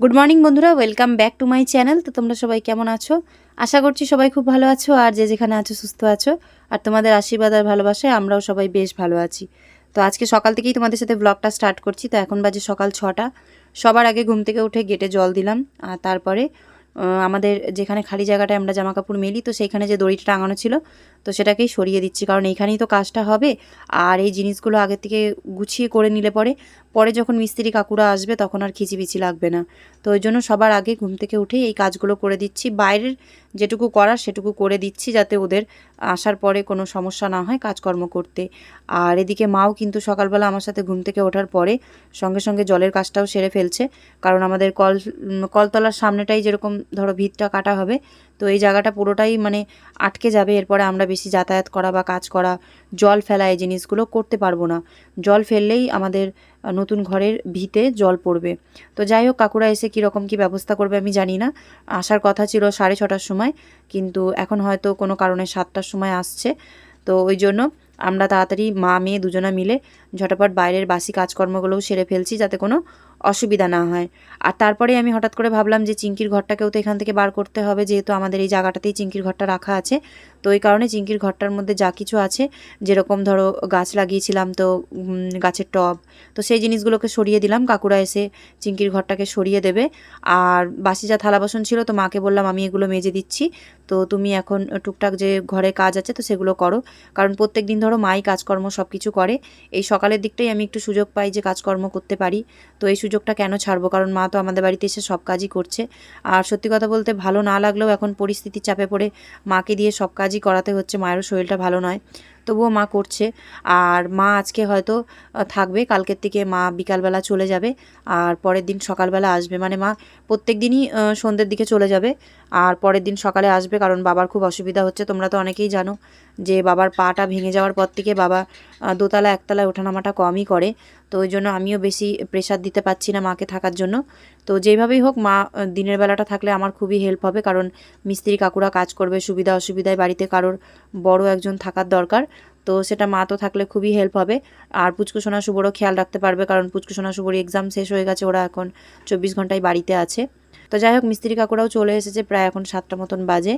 Good morning বন্ধুরা। Welcome back to my channel তো তোমরা সবাই কেমন আছো? আশা করছি সবাই খুব ভালো আছো আর যে যেখানে আছো, সুস্থ আছো। আর তোমাদের আশীর্বাদ আর ভালোবাসায় আমরাও সবাই বেশ ভালো আছি। তো আজকে সকাল থেকেই তোমাদের সাথে ব্লগটা স্টার্ট করছি। তো এখন বাজে সকাল ছটা। সবার আগে ঘুম থেকে উঠে গেটে জল দিলাম। আর তারপরে আমাদের যেখানে খালি জায়গাটায় আমরা জামা কাপড় মেলি, তো সেইখানে যে দড়িটা টাঙানো ছিল, তো সেটাকেই সরিয়ে দিচ্ছি, কারণ এইখানেই তো কাজটা হবে। আর এই জিনিসগুলো আগে থেকে গুছিয়ে করে নিলে পরে পরে যখন মিস্ত্রি কাকুরা আসবে তখন আর খিচিবিচি লাগবে না। তো ওই জন্য সবার আগে ঘুম থেকে উঠেই এই কাজগুলো করে দিচ্ছি। বাইরের যেটুকু করার সেটুকু করে দিচ্ছি যাতে ওদের আসার পরে কোনো সমস্যা না হয় কাজকর্ম করতে। আর এদিকে মাও কিন্তু সকালবেলা আমার সাথে ঘুম থেকে ওঠার পরে সঙ্গে সঙ্গে জলের কাজটাও সেরে ফেলছে, কারণ আমাদের কল কলতলার সামনেটাই যেরকম ধরো ভিতটা কাটা হবে। তো এই জায়গাটা পুরোটাই মানে আটকে যাবে, এরপরে আমরা বেশি যাতায়াত করা বা কাজ করা, জল ফেলা এই জিনিসগুলো করতে পারব না। জল ফেললেই আমাদের নতুন ঘরের ভিতে জল পড়বে। তো যাই হোক, কাকুরা এসে কীরকম কী ব্যবস্থা করবে আমি জানি না। আসার কথা ছিল সাড়ে ছটার সময়, কিন্তু এখন হয়তো কোনো কারণে সাতটার সময় আসছে। তো ওই জন্য আমরা তাড়াতাড়ি মা, মেয়ে দুজনা মিলে ঝটাপট বাইরের বাসি কাজকর্মগুলোও সেরে ফেলছি যাতে কোনো অসুবিধা না হয়। আর তারপরে আমি হঠাৎ করে ভাবলাম যে চিঙ্কির ঘরটাকেও তো এখান থেকে বার করতে হবে, যেহেতু আমাদের এই জায়গাটাতেই চিঙ্কির ঘরটা রাখা আছে। তো ওই কারণে চিঙ্কির ঘরটার মধ্যে যা কিছু আছে, যেরকম ধরো গাছ লাগিয়েছিলাম তো গাছের টব, তো সেই জিনিসগুলোকে সরিয়ে দিলাম। কাকুরা এসে চিঙ্কির ঘরটাকে সরিয়ে দেবে। আর বাসি যা থালা বাসন ছিল তো মাকে বললাম, আমি এগুলো মেজে দিচ্ছি। তো তুমি এখন টুকটাক যে ঘরে কাজ আছে তো সেগুলো করো। কারণ প্রত্যেক দিন ধরো মাই কাজকর্ম সব কিছু করে। এই সকালের দিকটাই আমি একটু সুযোগ পাই যে কাজকর্ম করতে পারি। তো এই সুযোগটা কেন ছাড়বো? কারণ মা তো আমাদের বাড়িতে এসে সব কাজই করছে। আর সত্যি কথা বলতে ভালো না লাগলেও এখন পরিস্থিতি চাপে পড়ে মাকে দিয়ে সব কাজই করাতে হচ্ছে। মায়েরও শরীরটা ভালো নয়, তবুও মা করছে। আর মা আজকে হয়তো থাকবে, কালকের থেকে মা বিকালবেলা চলে যাবে, আর পরের দিন সকালবেলা আসবে। মানে মা প্রত্যেক দিনই সন্ধ্যের দিকে চলে যাবে। আর পরের দিন সকালে আসবে, কারণ বাবার খুব অসুবিধা হচ্ছে, তোমরা তো অনেকেই জানো যে বাবার পাটা ভেঙে যাওয়ার পর থেকে বাবা দোতলা একতলায় ওঠানামাটা কমই করে। তো ওই জন্য আমিও বেশি প্রেশার দিতে পারছি না মাকে থাকার জন্য। তো যেইভাবেই হোক, মা দিনের বেলাটা থাকলে আমার খুবই হেল্প হবে, কারণ মিস্ত্রি কাকুরা কাজ করবে, সুবিধা অসুবিধায় বাড়িতে কারোর বড় একজন থাকার দরকার। তো সেটা মা তো থাকলে খুবই হেল্প হবে। আর পুচকুসোনা শুভরও খেয়াল রাখতে পারবে, কারণ পুচকুসোনা শুভর এক্সাম শেষ হয়ে গেছে, ওরা এখন চব্বিশ ঘন্টায় বাড়িতে আছে। তো যাই হোক, মিস্ত্রি কাকুরাও চলে এসেছে প্রায় এখন সাতটা মতন বাজে।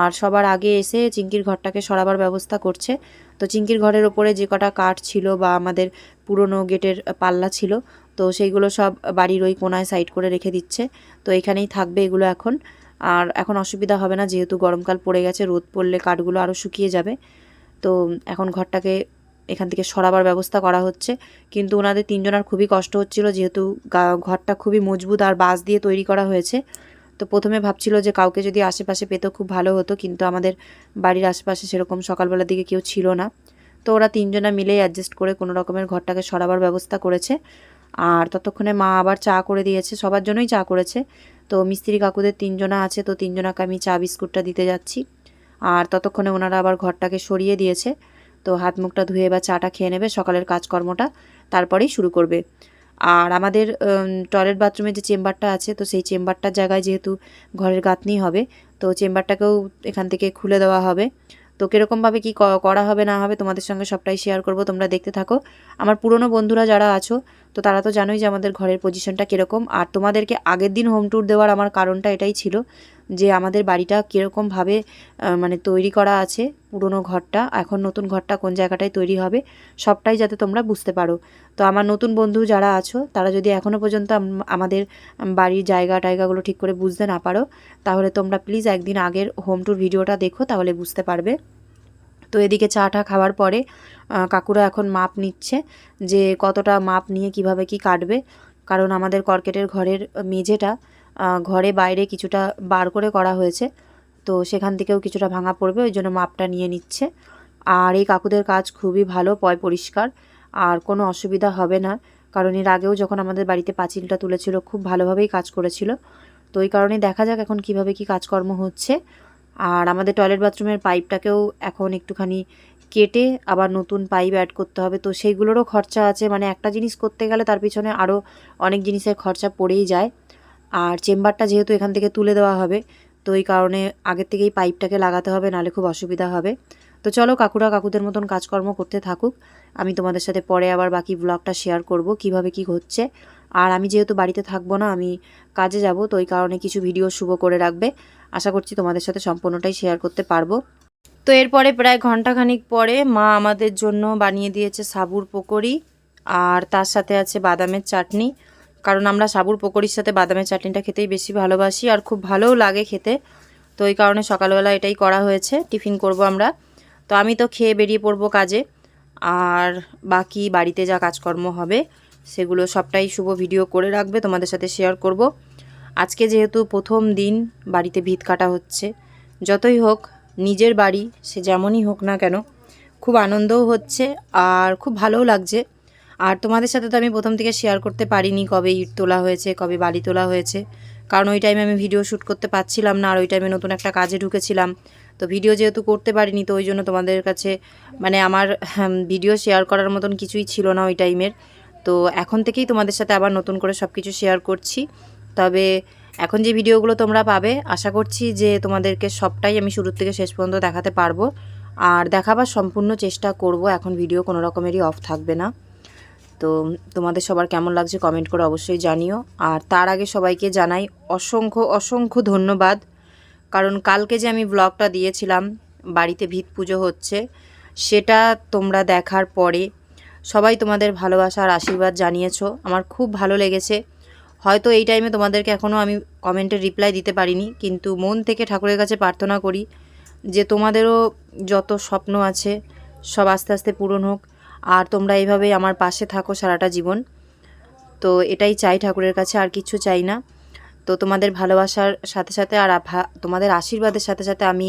আর সবার আগে এসে চিঙ্কির ঘরটাকে সরাবার ব্যবস্থা করছে। তো চিঙ্কির ঘরের ওপরে যে কটা কাঠ ছিল বা আমাদের পুরনো গেটের পাল্লা ছিল, তো সেইগুলো সব বাড়ির ওই কোনায় সাইড করে রেখে দিচ্ছে। তো এখানেই থাকবে এগুলো এখন। আর এখন অসুবিধা হবে না, যেহেতু গরমকাল পড়ে গেছে, রোদ পড়লে কাঠগুলো আরও শুকিয়ে যাবে। তো এখন ঘরটাকে এখান থেকে সরাবার ব্যবস্থা করা হচ্ছে। কিন্তু ওনাদের তিনজনের খুবই কষ্ট হচ্ছিল, যেহেতু ঘরটা খুবই মজবুত আর বাঁশ দিয়ে তৈরি করা হয়েছে। তো প্রথমে ভাবছিল যে কাউকে যদি আশেপাশে পেতো খুব ভালো হতো, কিন্তু আমাদের বাড়ির আশেপাশে সেরকম সকালবেলার দিকে কেউ ছিল না। তো ওরা তিনজনা মিলেই অ্যাডজাস্ট করে কোনো রকমের ঘরটাকে সরাবার ব্যবস্থা করেছে। আর ততক্ষণে মা আবার চা করে দিয়েছে, সবার জন্যই চা করেছে। তো মিস্ত্রি কাকুদের তিনজনা আছে, তো তিনজনাকে আমি চা বিস্কুটটা দিতে যাচ্ছি। আর ততক্ষণে ওনারা আবার ঘরটাকে সরিয়ে দিয়েছে। তো হাত মুখটা ধুয়ে বা চাটা খেয়ে নেবে সকালের কাজকর্মটা, তারপরেই শুরু করবে। আর আমাদের টয়লেট বাথরুমের যে চেম্বারটা আছে, তো সেই চেম্বারটার জায়গায় যেহেতু ঘরের গাঁথনি হবে, তো চেম্বারটাকেও এখান থেকে খুলে দেওয়া হবে। তো কীরকমভাবে কী ক- করা হবে না হবে তোমাদের সঙ্গে সবটাই শেয়ার করব, তোমরা দেখতে থাকো। আমার পুরনো বন্ধুরা যারা আছো তো তারা তো জানোই যে আমাদের ঘরের পজিশনটা কীরকম। আর তোমাদেরকে আগের দিন হোম ট্যুর দেওয়ার আমার কারণটা এটাই ছিল যে আমাদের বাড়িটা কীরকমভাবে মানে তৈরি করা আছে পুরনো ঘরটা। এখন নতুন ঘরটা কোন জায়গাটায় তৈরি হবে সবটাই যাতে তোমরা বুঝতে পারো। তো আমার নতুন বন্ধু যারা আছো, তারা যদি এখনও পর্যন্ত আমাদের বাড়ির জায়গা টায়গাগুলো ঠিক করে বুঝতে না পারো, তাহলে তোমরা প্লিজ একদিন আগের হোম ট্যুর ভিডিওটা দেখো, তাহলে বুঝতে পারবে। তো এদিকে চাটা খাওয়ার পরে কাকুরা এখন মাপ নিচ্ছে যে কতটা মাপ নিয়ে কীভাবে কি কাটবে। কারণ আমাদের কর্কেটের ঘরের মেঝেটা ঘরে বাইরে কিছুটা বার করে করা হয়েছে। তো সেখান থেকেও কিছুটা ভাঙা পড়বে, ওই জন্য মাপটা নিয়ে নিচ্ছে। আর এই কাকুদের কাজ খুবই ভালো, পয় পরিষ্কার, আর কোনো অসুবিধা হবে না। কারণ এর আগেও যখন আমাদের বাড়িতে পাঁচিলটা তুলেছিল, খুব ভালোভাবেই কাজ করেছিল। তো ওই কারণে দেখা যাক এখন কীভাবে কি কাজকর্ম হচ্ছে। আর আমাদের টয়লেট বাথরুমের পাইপটাকেও এখন একটুখানি কেটে আবার নতুন পাইপ অ্যাড করতে হবে। তো সেইগুলোরও খরচা আছে। মানে একটা জিনিস করতে গেলে তার পিছনে আরও অনেক জিনিসের খরচা পড়েই যায়। আর চেম্বারটা যেহেতু এখান থেকে তুলে দেওয়া হবে, তো এই কারণে আগের থেকেই পাইপটাকে লাগাতে হবে, নাহলে খুব অসুবিধা হবে। তো চলো কাকুরা কাকুদের মতন কাজকর্ম করতে থাকুক। আমি তোমাদের সাথে পরে আবার বাকি ব্লগটা শেয়ার করব, কীভাবে কি হচ্ছে। আর আমি যেহেতু বাড়িতে থাকব না, আমি কাজে যাব, তো ওই কারণে কিছু ভিডিও শুভ করে রাখবে। আশা করছি তোমাদের সাথে সম্পূর্ণটাই শেয়ার করতে পারব। তো এরপরে প্রায় ঘন্টাখানিক পরে মা আমাদের জন্য বানিয়ে দিয়েছে সাবুর পকোড়ি আর তার সাথে আছে বাদামের চাটনি। কারণ আমরা সাবুর পকোড়ির সাথে বাদামের চাটনিটা খেতেই বেশি ভালোবাসি আর খুব ভালোও লাগে খেতে। তো ওই কারণে সকালবেলা এটাই করা হয়েছে, টিফিন করব আমরা। তো আমি তো খেয়ে বেরিয়ে পড়ব কাজে। আর বাকি বাড়িতে যা কাজকর্ম হবে, সেগুলো সবটাই শুভ ভিডিও করে রাখবে, তোমাদের সাথে শেয়ার করব। আজকে যেহেতু প্রথম দিন, বাড়িতে ভিত কাটা হচ্ছে, যতই হোক নিজের বাড়ি সে যেমনই হোক না কেন, খুব আনন্দও হচ্ছে আর খুব ভালোও লাগছে। আর তোমাদের সাথে তো আমি প্রথম থেকে শেয়ার করতে পারিনি কবে ইট তোলা হয়েছে, কবে বালি তোলা হয়েছে, কারণ ওই টাইমে আমি ভিডিও শ্যুট করতে পারছিলাম না আর ওই টাইমে নতুন একটা কাজে ঢুকেছিলাম। তো ভিডিও যেহেতু করতে পারিনি, তো ওই জন্য তোমাদের কাছে মানে আমার ভিডিও শেয়ার করার মতন কিছুই ছিল না ওই টাইমের তো এখন থেকেই তোমাদের সাথে আবার নতুন করে সব কিছু শেয়ার করছি। তবে এখন যে ভিডিওগুলো তোমরা পাবে, আশা করছি যে তোমাদেরকে সবটাই আমি শুরুর থেকে শেষ পর্যন্ত দেখাতে পারব। আর দেখাবার সম্পূর্ণ চেষ্টা করব, এখন ভিডিও কোনো রকমেরই অফ থাকবে না। তো তোমাদের সবার কেমন লাগছে কমেন্ট করে অবশ্যই জানিও। আর তার আগে সবাইকে জানাই অসংখ্য অসংখ্য ধন্যবাদ। কারণ কালকে যে আমি ব্লগটা দিয়েছিলাম, বাড়িতে ভিত পুজো হচ্ছে, সেটা তোমরা দেখার পরে সবাই তোমাদের ভালোবাসা আর আশীর্বাদ জানিয়েছো। আমার খুব ভালো লেগেছে। হয়তো এই টাইমে তোমাদেরকে এখনও আমি কমেন্টের রিপ্লাই দিতে পারিনি, কিন্তু মন থেকে ঠাকুরের কাছে প্রার্থনা করি যে তোমাদেরও যত স্বপ্ন আছে সব আস্তে আস্তে পূরণ হোক, আর তোমরা এইভাবেই আমার পাশে থাকো সারাটা জীবন। তো এটাই চাই ঠাকুরের কাছে, আর কিছু চাই না। তো তোমাদের ভালোবাসার সাথে সাথে আর তোমাদের আশীর্বাদের সাথে সাথে আমি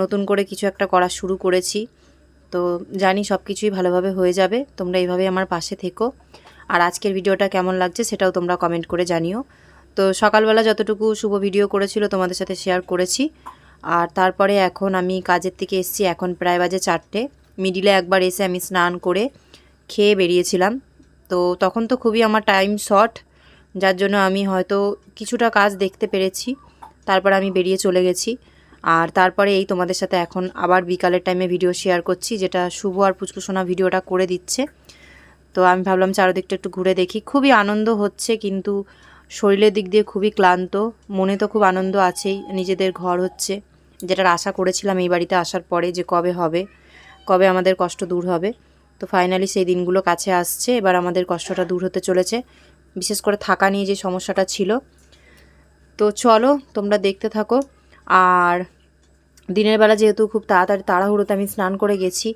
নতুন করে কিছু একটা করা শুরু করেছি। তো জানি সব কিছুই ভালোভাবে হয়ে যাবে, তোমরা এইভাবে আমার পাশে থেকো। আর আজকের ভিডিওটা কেমন লাগছে সেটাও তোমরা কমেন্ট করে জানিও। তো সকালবেলা যতটুকু শুভ ভিডিও করেছিল তোমাদের সাথে শেয়ার করেছি। আর তারপরে এখন আমি কাজের থেকে এসেছি, এখন প্রায় বাজে চারটে। মিডিলে একবার এসে আমি স্নান করে খেয়ে বেরিয়েছিলাম। তো তখন তো খুবই আমার টাইম শর্ট যার জন্য আমি হয়তো কিছুটা কাজ দেখতে পেরেছি। তারপর আমি বেরিয়ে চলে গেছি। আর তারপরে এই তোমাদের সাথে এখন আবার বিকালের টাইমে ভিডিও শেয়ার করছি, যেটা শুভ আর পুচকুসোনা ভিডিওটা করে দিচ্ছে। তো আমি ভাবলাম চারদিকটা একটু ঘুরে দেখি। খুবই আনন্দ হচ্ছে, কিন্তু শরীরের দিক দিয়ে খুবই ক্লান্ত। মনে তো খুব আনন্দ আছেই, নিজেদের ঘর হচ্ছে। যেটার আশা করেছিলাম এই বাড়িতে আসার পরে যে কবে হবে, কবে আমাদের কষ্ট দূর হবে। তো ফাইনালি সেই দিনগুলো কাছে আসছে, এবার আমাদের কষ্টটা দূর হতে চলেছে। বিশেষ করে থাকা নিয়ে যে সমস্যাটা ছিল। তো চলো, তোমরা দেখতে থাকো। আর দিনের বেলা যেহেতু খুব তাড়াতাড়ি, তাড়াহুড়োতে আমি স্নান করে গেছি।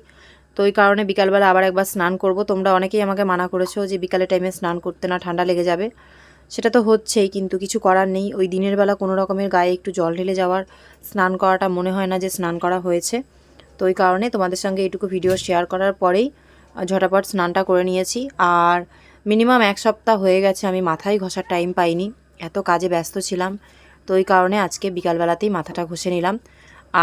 তো ওই কারণে বিকালবেলা আবার একবার স্নান করব। তোমরা অনেকেই আমাকে মানা করেছ যে বিকালে টাইমে স্নান করতে না, ঠান্ডা লেগে যাবে। সেটা তো হচ্ছেই, কিন্তু কিছু করার নেই। ওই দিনের বেলা কোনো রকমের গায়ে একটু জল ঢেলে যাওয়ার স্নান করাটা মনে হয় না যে স্নান করা হয়েছে। তো ওই কারণে তোমাদের সঙ্গে এটুকু ভিডিও শেয়ার করার পরেই ঝটাপট স্নানটা করে নিয়েছি। আর মিনিমাম এক সপ্তাহ হয়ে গেছে, আমি মাথায় ঘষার টাইম পাইনি। এত কাজে ব্যস্ত ছিলাম। তো ওই কারণে আজকে বিকালবেলাতেই মাথাটা ঘষে নিলাম।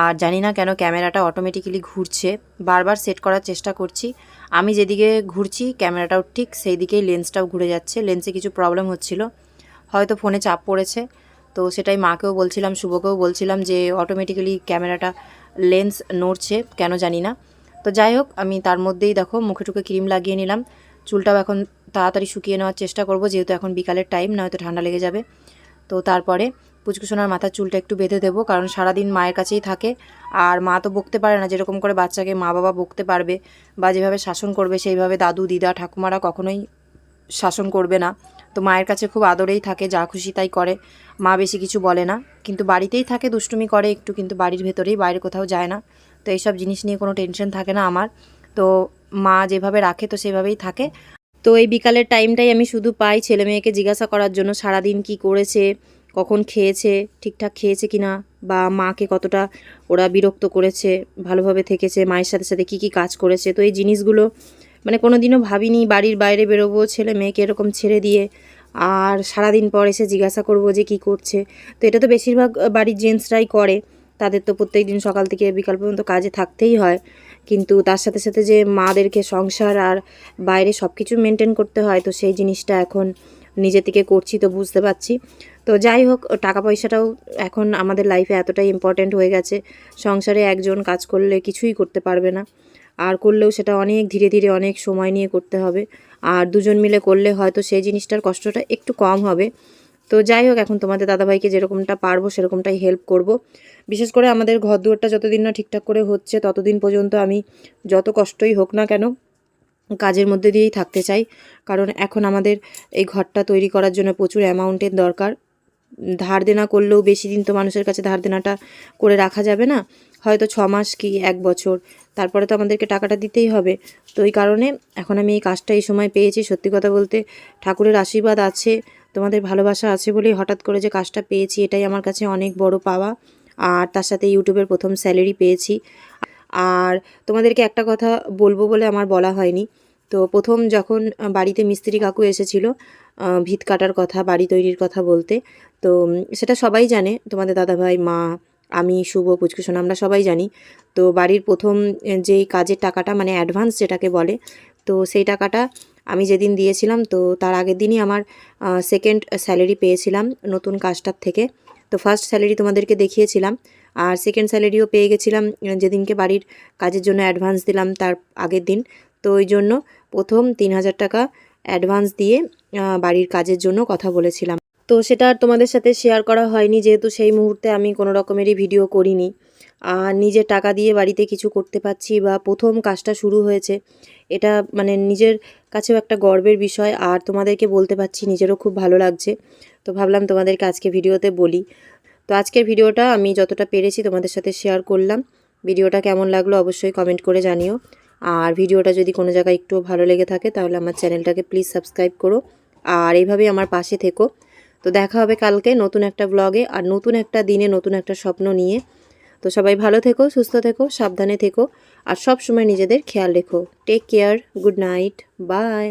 আর জানি না কেন ক্যামেরাটা অটোমেটিক্যালি ঘুরছে। বারবার সেট করার চেষ্টা করছি। আমি যেদিকে ঘুরছি, ক্যামেরাটাও ঠিক সেই দিকেই লেন্সটাও ঘুরে যাচ্ছে। লেন্সে কিছু প্রবলেম হচ্ছিল। হয়তো ফোনে চাপ পড়েছে। তো সেটাই মাকেও বলছিলাম, শুভকেও বলছিলাম যে অটোমেটিক্যালি ক্যামেরাটা লেন্স নড়ছে, কেন জানি না। তো যাই হোক, আমি তার মধ্যেই দেখো, মুখে টুকে ক্রিম লাগিয়ে নিলাম। চুলটাও এখন তাড়াতাড়ি শুকিয়ে নেওয়ার চেষ্টা করব, যেহেতু এখন বিকালের টাইম নয়তো ঠান্ডা লেগে যাবে। তো তারপরে পুচকুসোনার মাথার চুলটা একটু বেঁধে দেবো, কারণ সারাদিন মায়ের কাছেই থাকে। আর মা তো বকতে পারে না, যেরকম করে বাচ্চাকে মা বাবা বকতে পারবে বা যেভাবে শাসন করবে, সেইভাবে দাদু, দিদা, ঠাকুমারা কখনোই শাসন করবে না। তো মায়ের কাছে খুব আদরেই থাকে, যা খুশি তাই করে। মা বেশি কিছু বলে না। কিন্তু বাড়িতেই থাকে, দুষ্টুমি করে একটু, কিন্তু বাড়ির ভেতরেই, বাইরে কোথাও যায় না। তো এইসব জিনিস নিয়ে কোনো টেনশন থাকে না আমার। তো মা যেভাবে রাখে, তো সেভাবেই থাকে। তো এই বিকালের টাইমটাই আমি শুধু পাই ছেলে মেয়েকে জিজ্ঞাসা করার জন্য, সারাদিন কি করেছে কখন খেয়েছে, ঠিকঠাক খেয়েছে কি না বা মাকে কতটা ওরা বিরক্ত করেছে, ভালোভাবে থেকেছে, মায়ের সাথে সাথে কি কি কাজ করেছে, তো এই জিনিসগুলো মানে কোনো দিনও ভাবিনি, বাড়ির বাইরে বেরোবো, ছেলে মেয়েকে এরকম ছেড়ে দিয়ে আর সারাদিন পর এসে জিজ্ঞাসা করব যে কি করছে। তো এটা তো বেশিরভাগ বাড়ির জেন্টসরাই করে, তাদের তো প্রত্যেক দিন সকাল থেকে বিকাল পর্যন্ত কাজে থাকতেই হয়। কিন্তু তার সাথে সাথে যে মাদেরকে সংসার আর বাইরে সব কিছু মেনটেন করতে হয়, তো সেই জিনিসটা এখন নিজে থেকে করছি তো বুঝতে পারছি। তো যাই হোক টাকা পয়সাটাও এখন আমাদের লাইফে এতটাই ইম্পর্ট্যান্ট হয়ে গেছে। সংসারে একজন কাজ করলে কিছুই করতে পারবে না। আর করলেও সেটা অনেক ধীরে ধীরে অনেক সময় নিয়ে করতে হবে। আর দুজন মিলে করলে হয়তো সেই জিনিসটার কষ্টটা একটু কম হবে। তো যাই হোক, এখন তোমাদের দাদাভাইকে যেরকমটা পারব, সেরকমটাই হেল্প করব। বিশেষ করে আমাদের ঘর দুয়ারটা যতদিন না ঠিকঠাক করে হচ্ছে, ততদিন পর্যন্ত আমি যত কষ্টই হোক না কেন কাজের মধ্যে দিয়েই থাকতে চাই। কারণ এখন আমাদের এই ঘরটা তৈরি করার জন্য প্রচুর অ্যামাউন্টের দরকার। ধার দেনা করলেও বেশি দিন তো মানুষের কাছে ধার দেনাটা করে রাখা যাবে না। হয়তো ছ মাস কি এক বছর। তারপরে তো আমাদেরকে টাকাটা দিতেই হবে। তো এই কারণে এখন আমি এই কাজটা এই সময় পেয়েছি। সত্যি কথা বলতে ঠাকুরের আশীর্বাদ আছে, তোমাদের ভালোবাসা আছে বলেই হঠাৎ করে যে কাজটা পেয়েছি, এটাই আমার কাছে অনেক বড় পাওয়া। আর তার সাথে ইউটিউবের প্রথম স্যালারি পেয়েছি। আর তোমাদেরকে একটা কথা বলব বলে আমার বলা হয়নি। তো প্রথম যখন বাড়িতে মিস্ত্রি কাকু এসেছিল ভিত কাটার কথা, বাড়ি তৈরির কথা বলতে তো সেটা সবাই জানে। তোমাদের দাদাভাই, মা, আমি, শুভ পুচকুসোনা আমরা সবাই জানি। তো বাড়ির প্রথম যেই কাজের টাকাটা মানে অ্যাডভান্স যেটাকে বলে, তো সেই টাকাটা আমি যেদিন দিয়েছিলাম, তো তার আগের দিনই আমার সেকেন্ড স্যালারি পেয়েছিলাম নতুন কাজটার থেকে। তো ফার্স্ট স্যালারি তোমাদেরকে দেখিয়েছিলাম, আর সেকেন্ড স্যালারিও পেয়ে গেছিলাম যেদিনকে বাড়ির কাজের জন্য অ্যাডভান্স দিলাম তার আগের দিন। তো ওই জন্য প্রথম তিন হাজার টাকা অ্যাডভান্স দিয়ে বাড়ির কাজের জন্য কথা বলেছিলাম। তো সেটা আর তোমাদের সাথে শেয়ার করা হয়নি, যেহেতু সেই মুহূর্তে আমি কোনো রকমেরই ভিডিও করিনি। আর নিজের টাকা দিয়ে বাড়িতে কিছু করতে পারছি বা প্রথম কাজটা শুরু হয়েছে, এটা মানে নিজের কাছেও একটা গর্বের বিষয়। আর তোমাদেরকে বলতে পারছি, নিজেরও খুব ভালো লাগছে। তো ভাবলাম তোমাদেরকে আজকে ভিডিওতে বলি। তো আজকের ভিডিওটা আমি যতটা পেরেছি তোমাদের সাথে শেয়ার করলাম। ভিডিওটা কেমন লাগল অবশ্যই কমেন্ট করে জানিও। আর ভিডিওটা যদি কোনো জায়গায় একটু ভালো লেগে থাকে, তাহলে আমার চ্যানেলটাকে প্লিজ সাবস্ক্রাইব করো। আর এইভাবেই আমার পাশে থেকো। তো দেখা হবে কালকে নতুন একটা ব্লগে আর নতুন একটা দিনে নতুন একটা স্বপ্ন নিয়ে। তো সবাই ভালো থেকো, সুস্থ থেকো, সাবধানে থেকো আর সব সময় নিজেদের খেয়াল রেখো। Take care good night bye